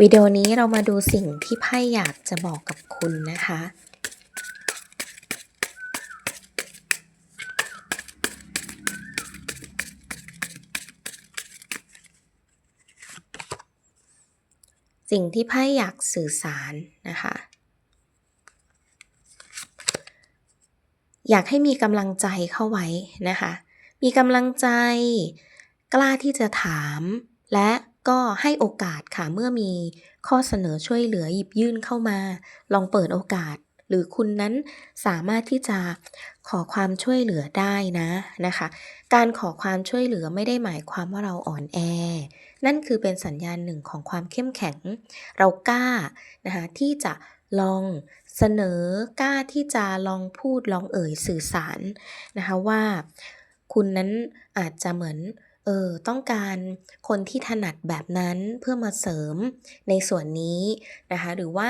วิดีโอนี้เรามาดูสิ่งที่ไพ่อยากจะบอกกับคุณนะคะ สิ่งที่ไพ่อยากสื่อสารนะคะ อยากให้มีกำลังใจเข้าไว้นะคะ มีกำลังใจ กล้าที่จะถามและ ก็ให้โอกาสค่ะเมื่อมีข้อเสนอช่วยเหลือหยิบยื่นเข้ามา ลองเปิดโอกาส หรือคุณนั้นสามารถที่จะขอความช่วยเหลือได้นะนะคะ การขอความช่วยเหลือไม่ได้หมายความว่าเราอ่อนแอ นั่นคือเป็นสัญญาณหนึ่งของความเข้มแข็ง เรากล้านะคะที่จะลองเสนอกล้าที่จะลองพูดลองเอ่ยสื่อสารนะคะว่าคุณนั้นอาจจะเหมือน เออต้องการคนที่ถนัดแบบนั้นเพื่อมาเสริมในส่วนนี้นะคะ หรือว่า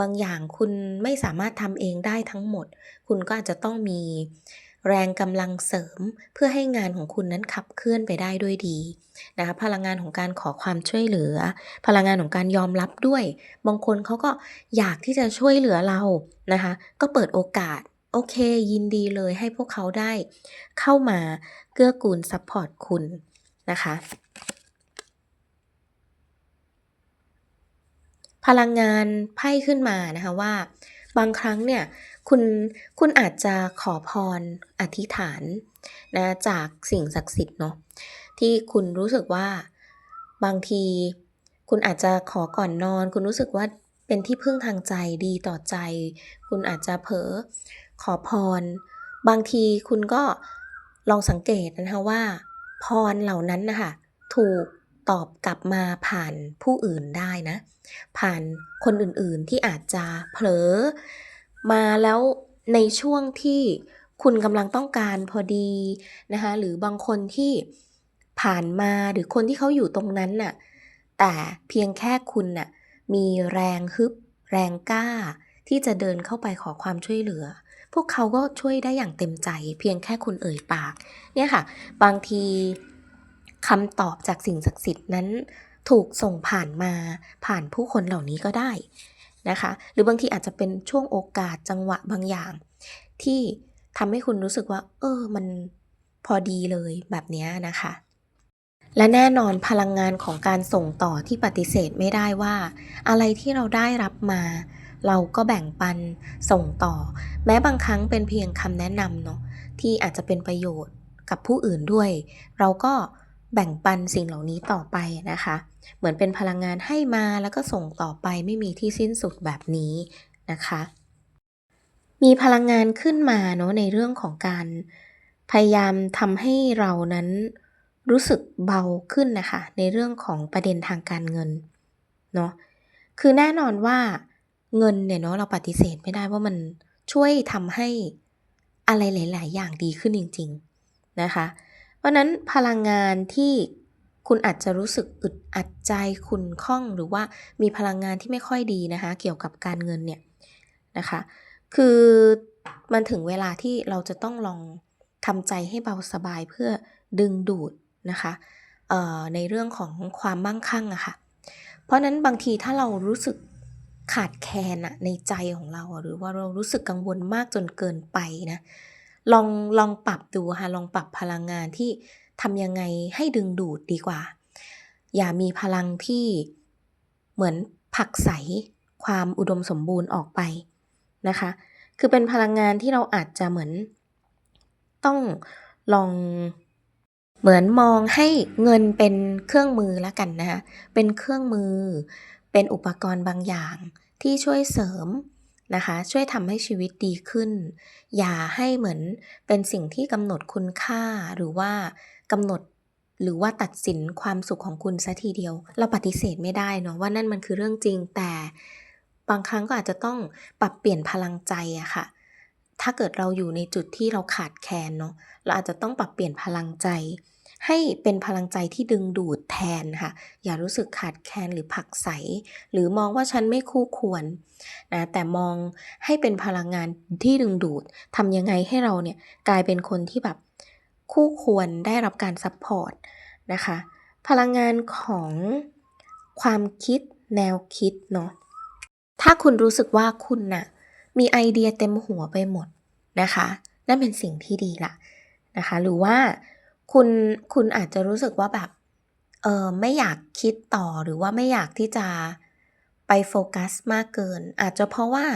บางอย่างคุณไม่สามารถทำเองได้ทั้งหมด คุณก็อาจจะต้องมีแรงกำลังเสริมเพื่อให้งานของคุณนั้นขับเคลื่อนไปได้ด้วยดีนะคะพลังงานของการขอความช่วยเหลือ พลังงานของการยอมรับด้วย บางคนเขาก็อยากที่จะช่วยเหลือเรานะคะ ก็เปิดโอกาสโอเค ยินดีเลยให้พวกเขาได้ เข้ามาเกื้อกูลซัพพอร์ตคุณ นะคะ พลังงานไพ่ขึ้นมานะคะว่า บางครั้งเนี่ยคุณคุณอาจจะขอพรอธิษฐานนะจากสิ่งศักดิ์สิทธิ์เนาะที่คุณรู้สึกว่าบางทีคุณอาจจะขอก่อนนอน คุณรู้สึกว่าเป็นที่พึ่งทางใจดีต่อใจ คุณอาจจะเผลอขอพร บางทีคุณก็ลองสังเกตนะคะว่า พรเหล่านั้นนะคะถูกตอบกลับมาผ่านผู้อื่นได้นะ ผ่านคนอื่นๆที่อาจจะเผลอ มาแล้วในช่วงที่คุณกำลังต้องการพอดีนะคะหรือบางคนที่ผ่านมาหรือคนที่เขาอยู่ตรงนั้นน่ะแต่เพียงแค่คุณน่ะมีแรงฮึบ แรงกล้า ที่จะเดินเข้าไปขอความช่วยเหลือ พวกเขาก็ช่วยได้อย่างเต็มใจ เพียงแค่คุณเอ่ยปาก เนี่ยค่ะ บางทีคำตอบจากสิ่งศักดิ์สิทธิ์นั้น ถูกส่งผ่านมาผ่านผู้คนเหล่านี้ก็ได้นะคะ หรือบางทีอาจจะเป็นช่วงโอกาสจังหวะบางอย่าง ที่ทำให้คุณรู้สึกว่า เออ มันพอดีเลยแบบนี้นะคะ และแน่นอนพลังงานของการส่งต่อที่ปฏิเสธไม่ได้ว่า อะไรที่เราได้รับมา เราก็แบ่งปันส่งต่อ แม้บางครั้งเป็นเพียงคำแนะนำเนาะที่อาจจะเป็นประโยชน์กับผู้อื่นด้วย เราก็แบ่งปันสิ่งเหล่านี้ต่อไปนะคะ เหมือนเป็นพลังงานให้มาแล้วก็ส่งต่อไปไม่มีที่สิ้นสุดแบบนี้นะคะ มีพลังงานขึ้นมาเนาะในเรื่องของการพยายามทำให้เรานั้นรู้สึกเบาขึ้นนะคะ ในเรื่องของประเด็นทางการเงินเนาะคือแน่นอนว่า เงินเนี่ยเนาะเราปฏิเสธไม่ได้ว่ามันช่วยทำให้อะไรหลาย ๆ อย่างดีขึ้นจริง ๆ นะคะ เพราะนั้นพลังงานที่คุณอาจจะรู้สึกอึดอัดใจคุณข้องหรือว่ามีพลังงานที่ไม่ค่อยดีนะคะ เกี่ยวกับการเงินเนี่ยนะคะ คือมันถึงเวลาที่เราจะต้องลองทำใจให้เบาสบายเพื่อดึงดูดนะคะในเรื่องของความมั่งคั่งอะค่ะ เพราะนั้นบางทีถ้าเรารู้สึก ขาดแคลนอะในใจของเรา หรือว่าเรารู้สึกกังวลมากจนเกินไปนะ ลองลองปรับดูค่ะลองปรับพลังงานที่ทำยังไงให้ดึงดูดดีกว่า อย่ามีพลังที่เหมือนผักใสความอุดมสมบูรณ์ออกไปนะคะ คือเป็นพลังงานที่เราอาจจะเหมือน ต้องลองเหมือนมองให้เงินเป็นเครื่องมือแล้วกันนะคะเป็นเครื่องมือ เป็นอุปกรณ์บางอย่างที่ช่วยเสริมนะคะ ช่วยทำให้ชีวิตดีขึ้น อย่าให้เหมือนเป็นสิ่งที่กำหนดคุณค่าหรือว่ากำหนดหรือว่าตัดสินความสุขของคุณซะทีเดียว เราปฏิเสธไม่ได้เนาะว่านั่นมันคือเรื่องจริง แต่บางครั้งก็อาจจะต้องปรับเปลี่ยนพลังใจอะค่ะ ถ้าเกิดเราอยู่ในจุดที่เราขาดแคลนเนาะเราอาจจะต้องปรับเปลี่ยนพลังใจ ให้เป็นพลังใจที่ดึงดูดแทนค่ะ อย่ารู้สึกขาดแคลนหรือผักใส หรือมองว่าฉันไม่คู่ควรนะแต่มองให้เป็นพลังงานที่ดึงดูดทำยังไงให้เราเนี่ยกลายเป็นคนที่แบบคู่ควรได้รับการซัพพอร์ตนะคะ พลังงานของความคิดแนวคิดเนาะถ้าคุณรู้สึกว่าคุณน่ะมีไอเดียเต็มหัวไปหมดนะคะ นั่นเป็นสิ่งที่ดีละนะคะ หรือว่า คุณคุณอาจจะรู้สึกว่าแบบเออไม่อยากคิดต่อหรือว่าไม่อยากที่จะไปโฟกัสมากเกิน อาจจะเพราะว่า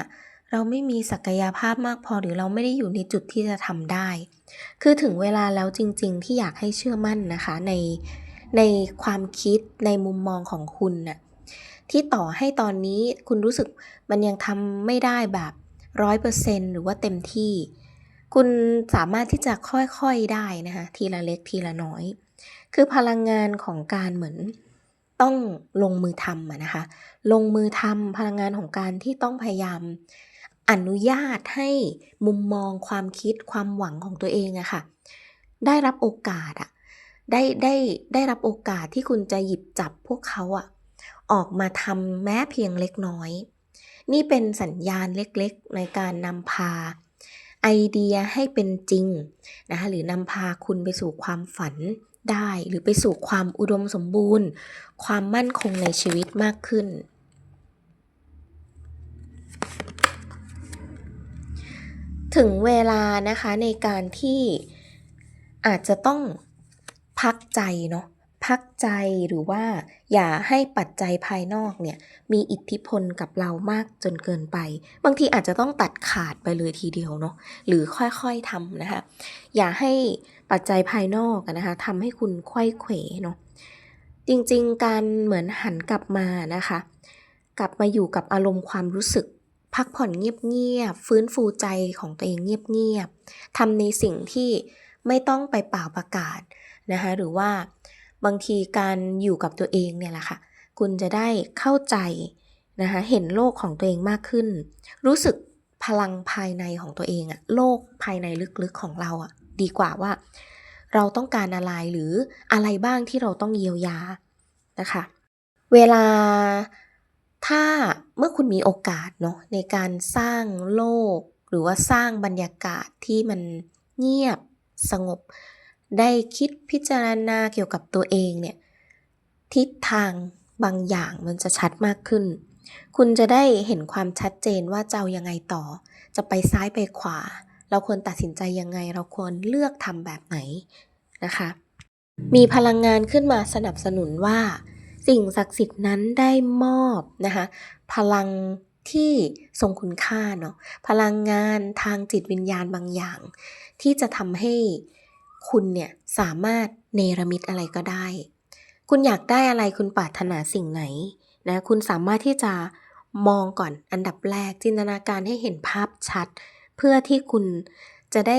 เราไม่มีศักยภาพมากพอหรือเราไม่ได้อยู่ในจุดที่จะทำได้ คือถึงเวลาแล้วจริง ๆ ที่อยากให้เชื่อมั่นนะคะ ในในความคิดในมุมมองของคุณน่ะที่ต่อให้ตอนนี้คุณรู้สึกมันยังทำไม่ได้แบบร้อยเปอร์เซนหรือว่าเต็มที่ คุณสามารถที่จะค่อยๆได้นะคะทีละเล็กทีละน้อย คือพลังงานของการเหมือนต้องลงมือทำอะนะคะ ลงมือทำพลังงานของการที่ต้องพยายามอนุญาตให้มุมมองความคิดความหวังของตัวเองอะค่ะ ได้รับโอกาสอะได้ได้ได้รับโอกาสที่คุณจะหยิบจับพวกเขาอะออกมาทำแม้เพียงเล็กน้อย นี่เป็นสัญญาณเล็กๆ ในการนำพา ไอเดียให้เป็นจริงนะคะหรือนำพาคุณไปสู่ความฝันได้หรือไปสู่ความอุดมสมบูรณ์ ความมั่นคงในชีวิตมากขึ้น ถึงเวลานะคะในการที่อาจจะต้องพักใจเนาะ พักใจหรือว่าอย่าให้ปัจจัยภายนอกเนี่ยมีอิทธิพลกับเรามากจนเกินไป บางทีอาจจะต้องตัดขาดไปเลยทีเดียวเนาะหรือค่อยๆทำนะคะอย่าให้ปัจจัยภายนอกนะคะทำให้คุณควยเขวเนาะจริงๆ การเหมือนหันกลับมานะคะ กลับมาอยู่กับอารมณ์ความรู้สึกพักผ่อนเงียบๆฟื้นฟูใจของตัวเองเงียบๆทำในสิ่งที่ไม่ต้องไปเป่าประกาศนะคะหรือว่า บางทีการอยู่กับตัวเองเนี่ยแหละค่ะ คุณจะได้เข้าใจนะคะเห็นโลกของตัวเองมากขึ้น รู้สึกพลังภายในของตัวเองอะโลกภายในลึกๆของเราอะดีกว่าว่า เราต้องการอะไรหรืออะไรบ้างที่เราต้องเยียวยานะคะ เวลาถ้าเมื่อคุณมีโอกาสเนาะในการสร้างโลก หรือว่าสร้างบรรยากาศที่มันเงียบสงบ ได้คิดพิจารณาเกี่ยวกับตัวเองเนี่ยทิศทางบางอย่างมันจะชัดมากขึ้น คุณจะได้เห็นความชัดเจนว่าจะเอายังไงต่อ จะไปซ้ายไปขวา เราควรตัดสินใจยังไง เราควรเลือกทำแบบไหนนะคะ มีพลังงานขึ้นมาสนับสนุนว่า สิ่งศักดิ์สิทธิ์นั้นได้มอบนะคะพลังที่ทรงคุณค่าเนาะพลังงานทางจิตวิญญาณบางอย่าง ที่จะทำให้ คุณเนี่ยสามารถเนรมิตอะไรก็ได้ คุณอยากได้อะไรคุณปรารถนาสิ่งไหนนะคุณสามารถที่จะมองก่อนอันดับแรกจินตนาการให้เห็นภาพชัด เพื่อที่คุณจะได้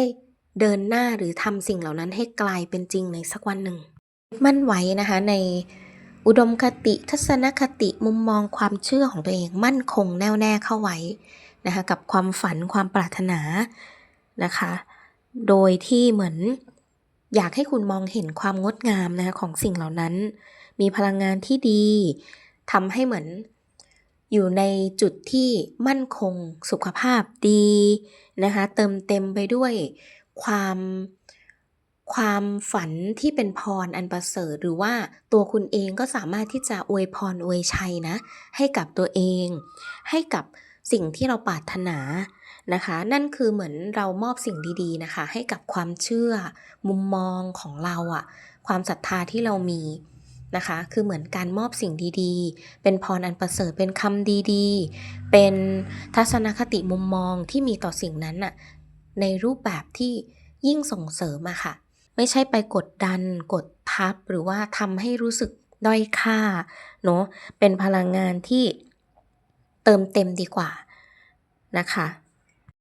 เดินหน้าหรือทำสิ่งเหล่านั้นให้กลายเป็นจริงในสักวันหนึ่ง มั่นไว้นะคะในอุดมคติทัศนคติมุมมองความเชื่อของตัวเองมั่นคงแน่วแน่เข้าไว้นะคะกับความฝันความปรารถนานะคะ โดยที่เหมือน อยากให้คุณมองเห็นความงดงามนะของสิ่งเหล่านั้น มีพลังงานที่ดีทำให้เหมือน อยู่ในจุดที่มั่นคงสุขภาพดีนะคะเติมเต็มไปด้วยความความฝันที่เป็นพรอันประเสริฐหรือว่าตัวคุณเองก็สามารถที่จะอวยพรอวยชัยนะ ให้กับตัวเอง ให้กับ สิ่งที่เราปรารถนานะคะ นั่นคือเหมือนเรามอบสิ่งดีๆนะคะ ให้กับความเชื่อ มุมมองของเราอะความศรัทธาที่เรามีนะคะ คือเหมือนการมอบสิ่งดีๆ เป็นพรอันประเสริฐเป็นคำดีๆ เป็นทัศนคติมุมมองที่มีต่อสิ่งนั้นอะในรูปแบบที่ยิ่งส่งเสริมอะค่ะ ไม่ใช่ไปกดดัน กดทับหรือว่าทำให้รู้สึกด้อยค่าเนาะเป็นพลังงานที่ เติมเต็มดีกว่านะคะ